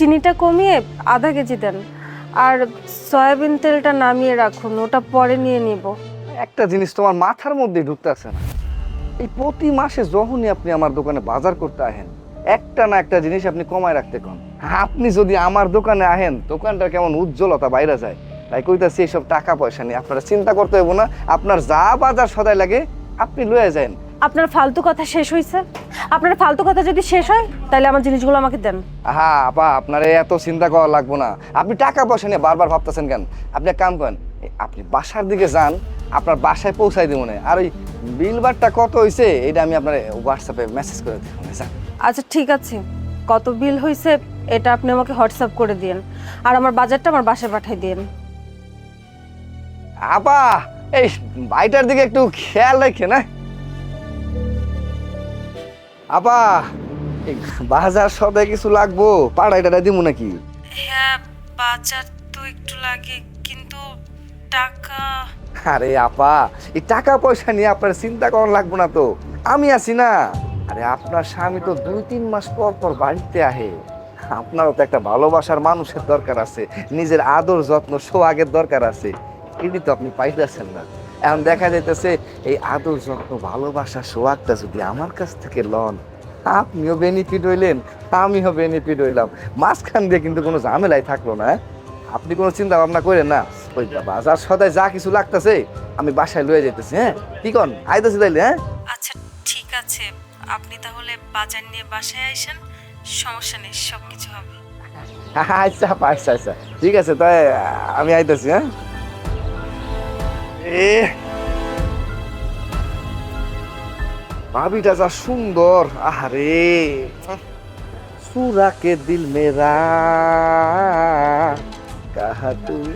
চিনিটা কমিয়ে আধা কেজি দেন। আর সয়াবিন তেলটা নামিয়ে রাখুন, ওটা পরে নিয়ে নিব। একটা জিনিস তোমার মাথার মধ্যে ঢুকতেছে না। এই প্রতি মাসে যখনই আপনি আমার দোকানে বাজার করতে আহেন একটা না একটা জিনিস আপনি কমায় রাখতে কন। আপনি যদি আমার দোকানে আহেন দোকানটা কেমন উজ্জ্বলতা বাইরে যায়। তাই কইতাছি এইসব টাকা পয়সা নিয়ে আপনারা চিন্তা করতে হইব না। আপনার যা বাজার সদাই লাগে, আপনি লয়ে যান। আপনার ফালতু কথা শেষ হয়েছে আপনার ফালতু কথা যদি শেষ হয় তাহলে আমার জিনিসগুলো আমাকে দেন। হ্যাঁ আপা আপনার এত চিন্তা করা লাগবো না। আপনি টাকা পয়সা নিয়ে বারবার ভাবতেছেন কেন? আপনি এক কাম করেন আপনি বাসার দিকে যান আপনার বাসায় পৌঁছাই দেবো না আর ওই বিলবারটা কত হয়েছে এটা আমি আপনার হোয়াটসঅ্যাপে মেসেজ করে দেবো আচ্ছা ঠিক আছে। কত বিল হয়েছে এটা আপনি আমাকে হোয়াটসঅ্যাপ করে দিন আর আমার বাজারটা আমার বাসায় পাঠিয়ে দিন আপা এই ভাইটার দিকে একটু খেয়াল রাখে না আপা বাজার সদাই কিছু লাগবো? পাড়াইটা দিব নাকি? হ্যাঁ বাজার তো একটু লাগে কিন্তু টাকা আরে আপা এই টাকা পয়সা নিয়ে আপনার চিন্তা করার লাগবো না তো। আমি আছি না। আরে আপনার স্বামী তো দুই তিন মাস পর পর বাড়িতে আহে। আপনারও তো একটা ভালোবাসার মানুষের দরকার আছে। নিজের আদর যত্ন সোহাগের দরকার আছে। এটি তো আপনি পাইতেছেন না। এখন দেখা যাইতেছে এই আদর যত্ন ভালোবাসা সোহাগটা যদি আমার কাছ থেকে লন আপনিও বেনিফিট হইলেন আমিও বেনিফিট হইলাম। মাঝখান দিয়ে কিন্তু কোনো ঝামেলাই থাকল না হ্যাঁ? আপনি কোনো চিন্তা ভাবনা করেন না ওই বাজার সদায় যা কিছু লাগতেছে আমি বাসায় লয়ে যেতেছি হ্যাঁ? কি কন? আইতেছি তাইলে হ্যাঁ? আচ্ছা ঠিক আছে। আপনি তাহলে বাজার নিয়ে বাসায় আইসেন সমস্যা নেই সব কিছু হবে। আচ্ছা আচ্ছা আচ্ছা। ঠিক আছে তাই আমি আইতেছি হ্যাঁ? এ। ভাবিটা যা সুন্দর, আহারে। সুরা কে দিল মেরা। কাহা তুই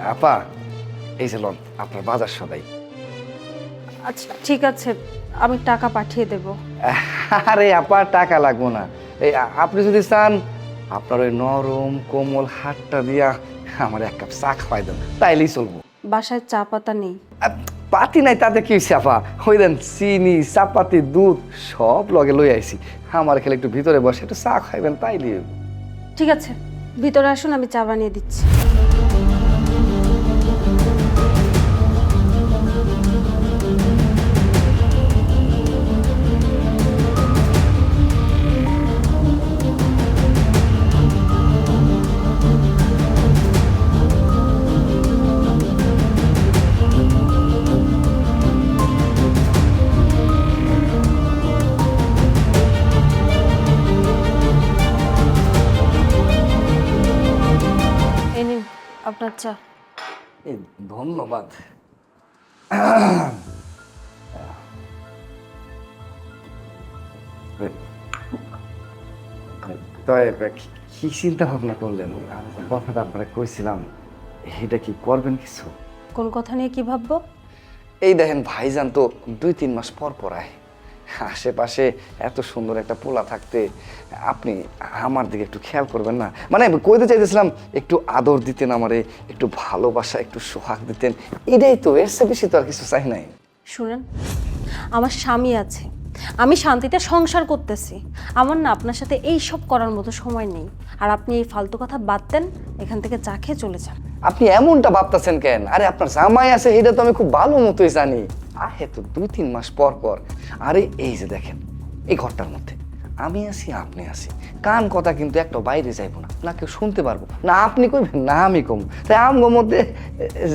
আপা, এই যে আপনার বাজার সদাই। আচ্ছা ঠিক আছে আমি টাকা পাঠিয়ে দেব। আরে আপা টাকা লাগবো না। এই আপনি যদি চান আপনার ওই নরম কোমল হাতটা দিয়া আমার এক কাপ চা খাওয়াই দেন তাইলেই চলবো। বাসায় চা পাতা নেই পাতি নাই তাতে কি আপা? ওই দেন চিনি চাপাতি দুধ সব লগে লই আইছি। আমার খেলে একটু ভিতরে বসে একটু চা খাইবেন তাইলে ঠিক আছে ভিতরে আসুন আমি চা বানিয়ে দিচ্ছি। আপনার চা। ধন্যবাদ। তবে কি- চিন্তা ভাবনা করলেন? কথাটা আপনারা কইছিলাম এটা কি করবেন কিছু? কোন কথা নিয়ে কি ভাববো? এই দেখেন ভাইজান তো দুই তিন মাস পর পর আয়। আশেপাশে এত সুন্দর একটা পোলা থাকতে আপনি আমার দিকে একটু খেয়াল করবেন না। মানে কইতে চাইতেছিলাম একটু আদর দিতেন আমারে একটু ভালোবাসা একটু সোহাগ দিতেন। এটাই তো এর চেয়ে বেশি তো আর কিছু চাই নাই। শুনেন আমার স্বামী আছে। আমি শান্তিতে সংসার করতেছি। আমার না আপনার সাথে এই সব করার মতো সময় নেই। আর আপনি এই ফালতু কথা বাদ দেন এখান থেকে চা খেয়ে চলে যান। আপনি এমনটা ভাবতেছেন কেন? আরে আপনার জামাই আছে এটা তো আমি খুব ভালো মতোই জানি। আহে তো দুই, তিন মাস পর পর। আরে, এই যে দেখেন, এই ঘরটার মধ্যে। আমি আছি, আপনি আছি। কান কথা কিন্তু একটা বাইরে যাইবো না না কেউ শুনতে পারব। না আপনি কইবেন, না আমি কম। তাই আমগো মধ্যে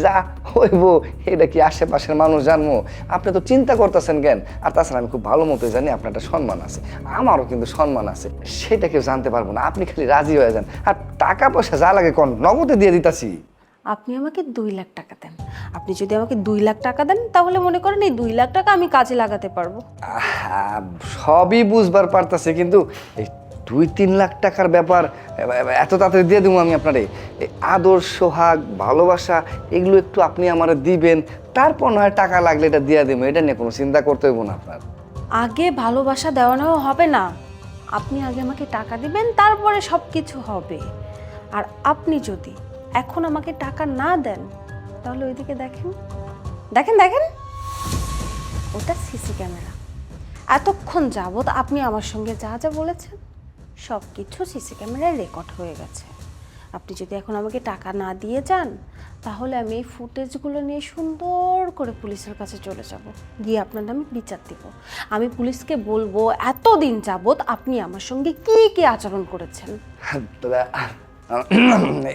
যা হইব, এটা কি আশেপাশের মানুষ জানব? আপনি তো চিন্তা করতেছেন কেন? আর তাছাড়া আমি খুব ভালো মতো জানি আপনার একটা সম্মান আছে। আমারও কিন্তু সম্মান আছে। সেটা কেউ জানতে পারব না। আপনি খালি রাজি হয়ে যান। আর টাকা পয়সা যা লাগে কোন, নগদে দিয়ে দিতাছি। আপনি আমাকে দুই লাখ টাকা দেন। আপনি যদি আমাকে দুই লাখ টাকা দেন তাহলে মনে করেন এই দুই লাখ টাকা আমি কাজে লাগাতে পারব। আহা, সবই বুঝবার পারতাছে কিন্তু এই দুই তিন লাখ টাকার ব্যাপার এত তাড়াতাড়ি দিয়ে দেবো আমি আপনারে। এই আদর সোহাগ ভালোবাসা এগুলো একটু আপনি আমার দিবেন তারপর নয় টাকা লাগলে এটা দিয়ে দেবো এটা নিয়ে কোনো চিন্তা করতে হইব না আপনার। আগে ভালোবাসা দেওয়া নেওয়া হবে না। আপনি আগে আমাকে টাকা দিবেন তারপরে সব কিছু হবে। আর আপনি যদি এখন আমাকে টাকা না দেন, তাহলে ওইদিকে দেখেন। দেখেন দেখেন। ওটা সিসি ক্যামেরা। এতক্ষণ যাবৎ আপনি আমার সঙ্গে যা যা বলেছেন সব কিছু সিসি ক্যামেরায় রেকর্ড হয়ে গেছে। আপনি যদি এখন আমাকে টাকা না দিয়ে যান, তাহলে আমি এই ফুটেজগুলো নিয়ে সুন্দর করে পুলিশের কাছে চলে যাব। গিয়ে আপনার নামে বিচার দিব। আমি পুলিশকে বলব, এতদিন যাবৎ আপনি আমার সঙ্গে কি কি আচরণ করেছেন? দাদা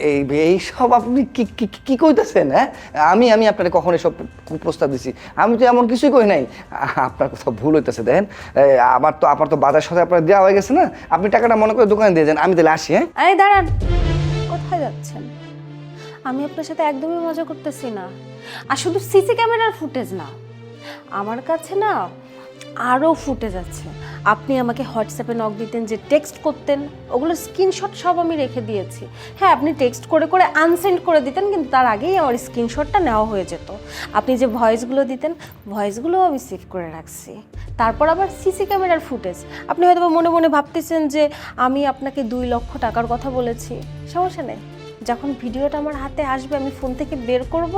এই এই সব আপনি কি কি কইতেছেন হ্যাঁ? আমি আমি আপনার কখন এসব প্রস্তাব দিছি। আমি তো এমন কিছুই কই নাই। আপনার কোথাও ভুল হইতেছে, দেখেন। আমার তো আপনার তো বাজার সাথে আপনার দেওয়া হয়ে গেছে না। আপনি টাকাটা মনে করে দোকানে দিয়ে যান, আমি তাহলে আসি হ্যাঁ? এই দাঁড়ান। কোথায় যাচ্ছেন? আমি আপনার সাথে একদমই মজা করতেছি না। আর শুধু সিসি ক্যামেরার ফুটেজ না। আমার কাছে না আরও ফুটেজ আছে। আপনি আমাকে হোয়াটসঅ্যাপে নক দিতেন, যে টেক্সট করতেন, ওগুলো স্ক্রিনশট সব আমি রেখে দিয়েছি। হ্যাঁ আপনি টেক্সট করে করে আনসেন্ড করে দিতেন, কিন্তু তার আগেই আমার স্ক্রিনশটটা নেওয়া হয়ে যেত। আপনি যে ভয়েসগুলো দিতেন ভয়েসগুলোও আমি সেভ করে রাখছি। তারপর আবার সিসি ক্যামেরার ফুটেজ আপনি হয়তো মনে মনে ভাবতেছেন যে আমি আপনাকে দুই লক্ষ টাকার কথা বলেছি। সমস্যা নেই। যখন ভিডিওটা আমার হাতে আসবে, আমি ফোন থেকে বের করব,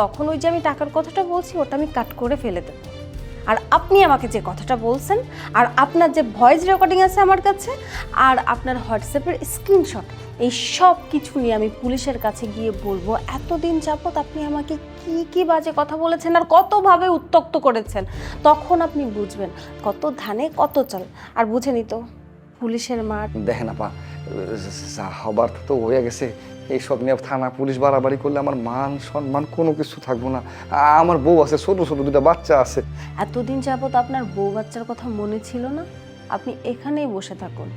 তখন ওই যে আমি টাকার কথাটা বলছি, ওটা আমি কাট করে ফেলে দেবো। আর আপনি আমাকে যে কথাটা বলছেন, আর আপনার যে ভয়েস রেকর্ডিং আছে আমার কাছে, আর আপনার হোয়াটসঅ্যাপের স্ক্রিনশট এই সব কিছু নিয়ে আমি পুলিশের কাছে গিয়ে বলব, এতদিন যাবত আপনি আমাকে কি কি বাজে কথা বলেছেন আর কতভাবে উত্তক্ত করেছেন, তখন আপনি বুঝবেন কত ধানে কত চাল, আর বুঝেনি তো। পুলিশের মার। দেখেন আপা যা হবার তো হয়ে গেছে। এইসব নিয়ে থানা পুলিশ বাড়াবাড়ি করলে আমার মান সম্মান কোনো কিছু থাকব না। আমার বউ আছে ছোট ছোট দুটা বাচ্চা আছে। এতদিন যাবত আপনার বউ বাচ্চার কথা মনে ছিল না? আপনি এখানেই বসে থাকুন।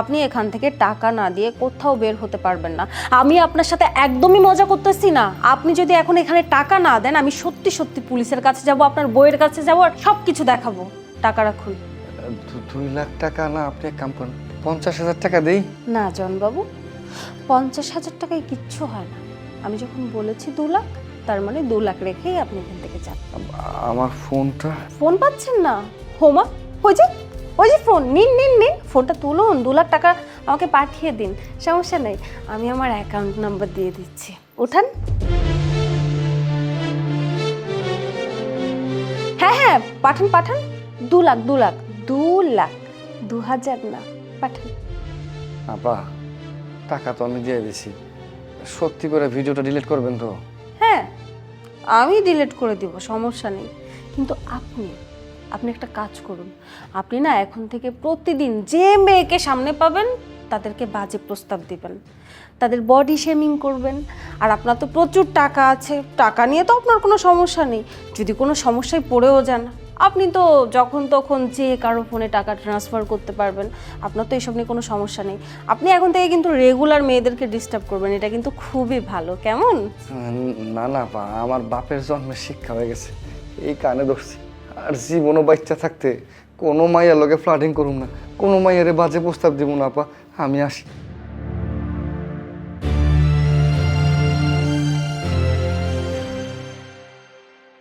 আপনি এখান থেকে টাকা না দিয়ে কোথাও বের হতে পারবেন না। আমি আপনার সাথে একদমই মজা করতেছি না। আপনি যদি এখন এখানে টাকা না দেন আমি সত্যি সত্যি পুলিশের কাছে যাব আপনার বইয়ের কাছে যাব আর সব কিছু দেখাবো। টাকা রাখুন। দুই লাখ টাকা না আপনি এক কাম করেন পঞ্চাশ হাজার টাকা দেই। না জনবাবু পঞ্চাশ হাজার টাকায় কিচ্ছু হয় না। আমি যখন বলেছি দু লাখ তার মানে দু লাখ রেখেই আপনি এখান থেকে যান। আমার ফোনটা? ফোন পাচ্ছেন না? হোমা ওই যে ওই যে ফোন নিন নিন নিন। ফোনটা তুলুন দু লাখ টাকা আমাকে পাঠিয়ে দিন সমস্যা নেই। আমি আমার অ্যাকাউন্ট নাম্বার দিয়ে দিচ্ছি। উঠান। হ্যাঁ হ্যাঁ পাঠান পাঠান। দু লাখ দু লাখ। দু লাখ দু হাজার না পাঠান। আপা টাকা তো আমি দিয়ে দিছি। সত্যি করে ভিডিওটা ডিলিট করবেন তো? হ্যাঁ আমি ডিলিট করে দিব সমস্যা নেই। কিন্তু আপনি আপনি একটা কাজ করুন। আপনি না এখন থেকে প্রতিদিন যে মেয়েকে সামনে পাবেন তাদেরকে বাজে প্রস্তাব দিবেন। তাদের বডি শেমিং করবেন। আর আপনার তো প্রচুর টাকা আছে টাকা নিয়ে তো আপনার কোনো সমস্যা নেই। যদি কোনো সমস্যায় পড়েও যান। আপনি তো যখন তখন যে কারও ফোনে টাকা ট্রান্সফার করতে পারবেন, আপনার তো এইসব নিয়ে কোনো সমস্যা নেই। আপনি এখন থেকে কিন্তু রেগুলার মেয়েদেরকে ডিস্টার্ব করবেন, এটা কিন্তু খুবই ভালো। কেমন? না না পা আমার বাপের জন্মের শিক্ষা হয়ে গেছে। এই কানে ধরছি। আর জীবনও বাচ্চা থাকতে কোনো মাইয়ার লগে ফ্লাডিং করুম না। কোনো মাইয়ারে বাজে প্রস্তাব দিব না আপা, আমি আসি।